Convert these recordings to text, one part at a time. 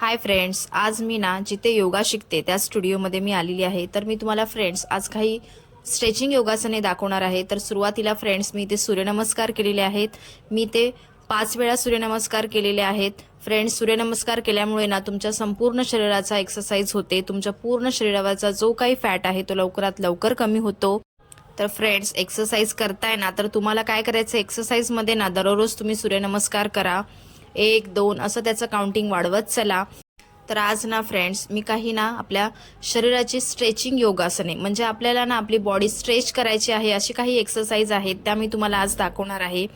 Hi friends आज मी ना जिथे योगा शिकते त्या स्टुडिओमध्ये मी आलेली आहे. तर मी तुम्हाला फ्रेंड्स आज काही स्ट्रेचिंग योगासने दाखवणार आहे. तर सुरुवातीला फ्रेंड्स मी इथे सूर्यनमस्कार केलेले आहेत. मी ते पाच वेळा सूर्यनमस्कार केलेले आहेत. फ्रेंड्स सूर्यनमस्कार केल्यामुळे ना तुमच्या संपूर्ण शरीराचा एक्सरसाइज होते. तुमच्या पूर्ण शरीरावरचा जो काही फॅट आहे तो लवकरात लवकर कमी होतो. तर फ्रेंड्स एक्सरसाइज करताय ना तर तुम्हाला काय करायचं एक्सरसाइजमध्ये ना दररोज तुम्ही सूर्यनमस्कार करा. एक दोन असं त्याचं काउंटिंग वाढवत चला. तर आज ना फ्रेंड्स मी काही ना आपल्या शरीराची स्ट्रेचिंग योगासने म्हणजे आपल्याला ना आपली बॉडी स्ट्रेच करायची आहे अशी काही एक्सरसाइज आहेत त्या मी तुम्हाला आज दाखवणार आहे.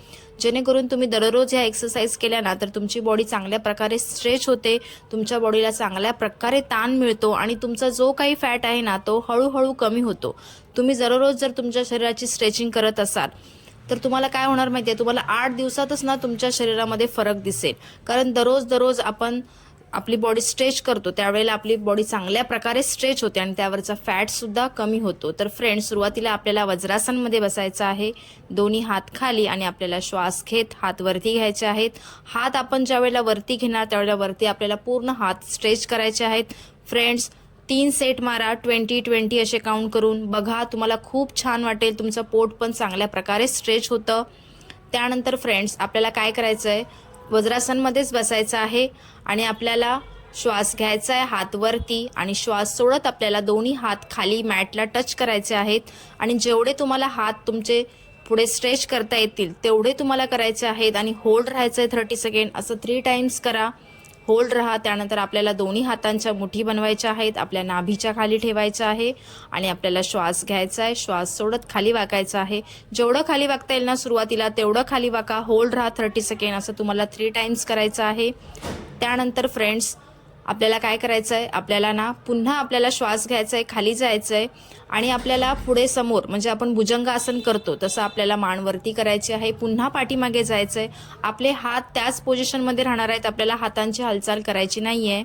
जेणेकरून तुम्ही दररोज ह्या एक्सरसाइज केल्या ना तर तुमची बॉडी चांगल्या प्रकारे स्ट्रेच होते तुमच्या बॉडीला चांगल्या प्रकारे ताण मिळतो आणि तुमचा जो काही फॅट आहे ना तो हळूहळू कमी होतो. तुम्ही दररोज जर तुमच्या शरीराची स्ट्रेचिंग करत असाल तर तुम्हाला काय होणार माहिती आहे तुम्हाला आठ दिवसातच ना तुमच्या शरीरामध्ये फरक दिसेल. कारण दररोज दररोज आपण आपली बॉडी स्ट्रेच करतो. त्यावेळेला आपली बॉडी चांगल्या प्रकारे स्ट्रेच होते आणि त्यावरचा फॅट सुद्धा कमी होतो. तर फ्रेंड सुरुवातीला आपल्याला वज्रासनमध्ये बसायचं आहे. दोन्ही हात खाली आणि आपल्याला श्वास घेत हात वरती घ्यायचे आहेत. हात आपण ज्या वेळेला वरती घेणार त्यावेळेला वरती आपल्याला पूर्ण हात स्ट्रेच करायचे आहेत. फ्रेंड्स तीन सेट मारा ट्वेंटी ट्वेंटी असे काउंट करून. बघा तुम्हाला खूप छान वाटेल. तुमचं पोट पण चांगल्या प्रकारे स्ट्रेच होतं. त्यानंतर फ्रेंड्स आपल्याला काय करायचं आहे वज्रासनमध्येच बसायचं आहे आणि आपल्याला श्वास घ्यायचा आहे हात वरती आणि श्वास सोडत आपल्याला दोन्ही हात खाली मॅटला टच करायचे आहेत. आणि जेवढे तुम्हाला हात तुमचे पुढे स्ट्रेच करता येतील तेवढे तुम्हाला करायचे आहेत. आणि होल्ड राहायचं आहे थर्टी सेकंड असं थ्री टाइम्स करा. होल्ड राहा त्यानंतर आपल्याला दोन्ही हातांच्या मुठी बनवायच्या आहेत आपल्या नाभीच्या खाली ठेवायचं आहे आणि आपल्याला श्वास घ्यायचा आहे. श्वास सोडत खाली वाकायचा आहे. जेवढं खाली वागता येईल ना सुरुवातीला तेवढं खाली वाका. होल्ड राहा थर्टी सेकंड असं तुम्हाला थ्री टाइम्स करायचं आहे. त्यानंतर फ्रेंड्स आपल्याला काय करायचं आहे आपल्याला ना पुन्हा आपल्याला श्वास घ्यायचा आहे खाली जायचं आहे आणि आपल्याला पुढे समोर म्हणजे आपण भुजंगासन करतो तसं आपल्याला मानवरती करायची आहे पुन्हा पाठीमागे जायचं आहे आपले हात त्याच पोझिशनमध्ये राहणार आहेत आपल्याला हातांची हालचाल करायची नाही आहे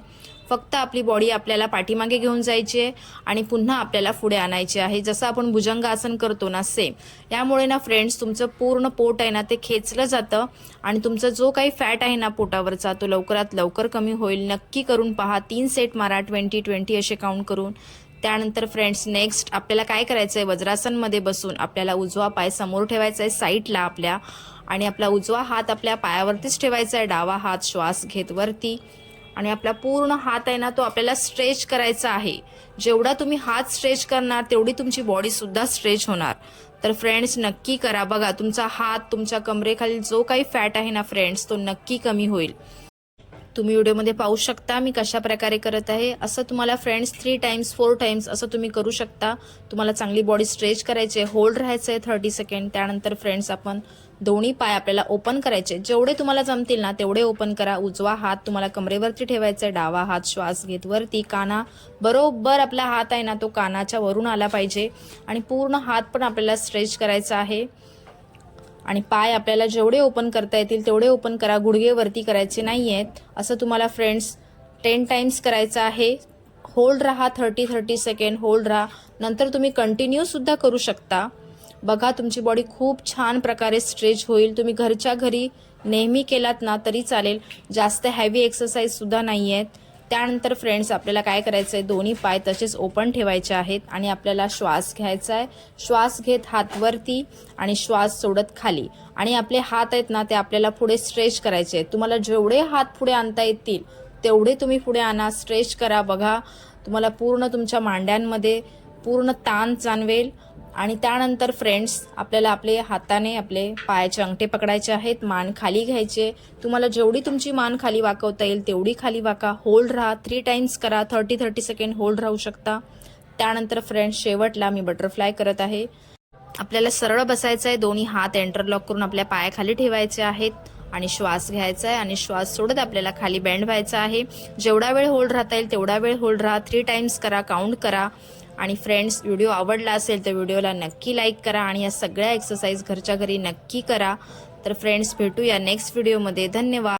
फक्त आपली बॉडी आपल्याला पाठीमागे घेऊन जायची आहे आणि पुन्हा आपल्याला पुढे आणायची आहे. जसं आपण भुजंगासन करतो ना सेम यामुळे ना फ्रेंड्स तुमचं पूर्ण पोट आहे ना ते खेचलं जातं आणि तुमचा जो काही फॅट आहे ना पोटावरचा तो लवकरात लवकर कमी होईल. नक्की करून पहा तीन सेट मारा ट्वेंटी ट्वेंटी असे काउंट करून. त्यानंतर फ्रेंड्स नेक्स्ट आपल्याला काय करायचं आहे वज्रासनमध्ये बसून आपल्याला उजवा पाय समोर ठेवायचा आहे साईडला आपल्या. आणि आपला उजवा हात आपल्या पायावरतीच ठेवायचा आहे डावा हात श्वास घेत वरती. आणि आपला पूर्ण हात आहे ना तो आपल्याला स्ट्रेच करायचा आहे. जेवढा तुम्ही हात स्ट्रेच करणार तेवढी तुमची बॉडी सुद्धा स्ट्रेच होणार. तर फ्रेंड्स नक्की करा. बघा तुमचा हात तुमच्या कमरेखाली जो काही फॅट आहे ना फ्रेंड्स तो नक्की कमी होईल. तुम्ही व्हिडिओमध्ये पाहू शकता मी कशा प्रकारे करत आहे. असं तुम्हाला friends three times four times असं तुम्ही करू शकता. तुम्हाला चांगली बॉडी स्ट्रेच करायची आहे होल्ड राहायचं आहे थर्टी सेकंड त्यानंतर फ्रेंड्स आपण दोन्ही पाय आपल्याला ओपन करायचे जेवढे तुम्हाला जमतील ना तेवढे ओपन करा. उजवा हात तुम्हाला कमरेवरती ठेवायचा आहे. डावा हात श्वास घेत वरती. काना बरोबर आपला हात आहे ना तो कानाच्या वरून आला पाहिजे. आणि पूर्ण हात पण आपल्याला स्ट्रेच करायचा आहे. आणि पाय आपल्याला जेवढे ओपन करता येतील तेवढे ओपन करा. गुडघे वरती करायचे नाही आहेत असं तुम्हाला फ्रेंड्स टेन टाइम्स करायचं आहे. होल्ड राहा थर्टी थर्टी सेकंड होल्ड राहा. नंतर तुम्ही कंटिन्यूसुद्धा करू शकता. बघा तुमची बॉडी खूप छान प्रकारे स्ट्रेच होईल. तुम्ही घरच्या घरी नेहमी केलात ना तरी चालेल. जास्त हॅवी एक्सरसाइजसुद्धा नाही आहेत त्यानंतर फ्रेंड्स आपल्याला काय करायचं आहे दोन्ही पाय तसेच ओपन ठेवायचे आहेत आणि आपल्याला श्वास घ्यायचा आहे श्वास घेत हात वरती आणि श्वास सोडत खाली. आणि आपले हात आहेत ना ते आपल्याला पुढे स्ट्रेच करायचे आहेत तुम्हाला जेवढे हात पुढे आणता येतील तेवढे तुम्ही पुढे आणा. स्ट्रेच करा बघा. तुम्हाला पूर्ण तुमच्या मांड्यांमध्ये पूर्ण ताण जाणवेल आणि त्यानंतर फ्रेंड्स आपल्याला आपले हाताने आपले पायाचे अंगठे पकडायचे आहेत मान खाली घ्यायचे. तुम्हाला जेवढी तुमची मान खाली वाकवता येईल तेवढी खाली वाका. होल्ड राहा. थ्री टाइम्स करा. थर्टी थर्टी सेकंड होल्ड राहू शकता. त्यानंतर फ्रेंड्स शेवटला मी बटरफ्लाय करत आहे. आपल्याला सरळ बसायचं आहे दोन्ही हात एंटरलॉक करून आपल्या पायाखाली ठेवायचे आहेत. आणि श्वास घ्यायचा आहे आणि श्वास सोडत आपल्याला खाली बँड व्हायचा आहे. जेवढा वेळ होल्ड राहता येईल तेवढा वेळ होल्ड राहा. थ्री टाइम्स करा काउंट करा. आणि फ्रेंड्स व्हिडिओ आवडला असेल तर व्हिडिओला नक्की लाईक करा आणि या सगळ्या एक्सरसाइज घरच्या घरी नक्की करा. तर फ्रेंड्स भेटूया नेक्स्ट व्हिडिओमध्ये धन्यवाद.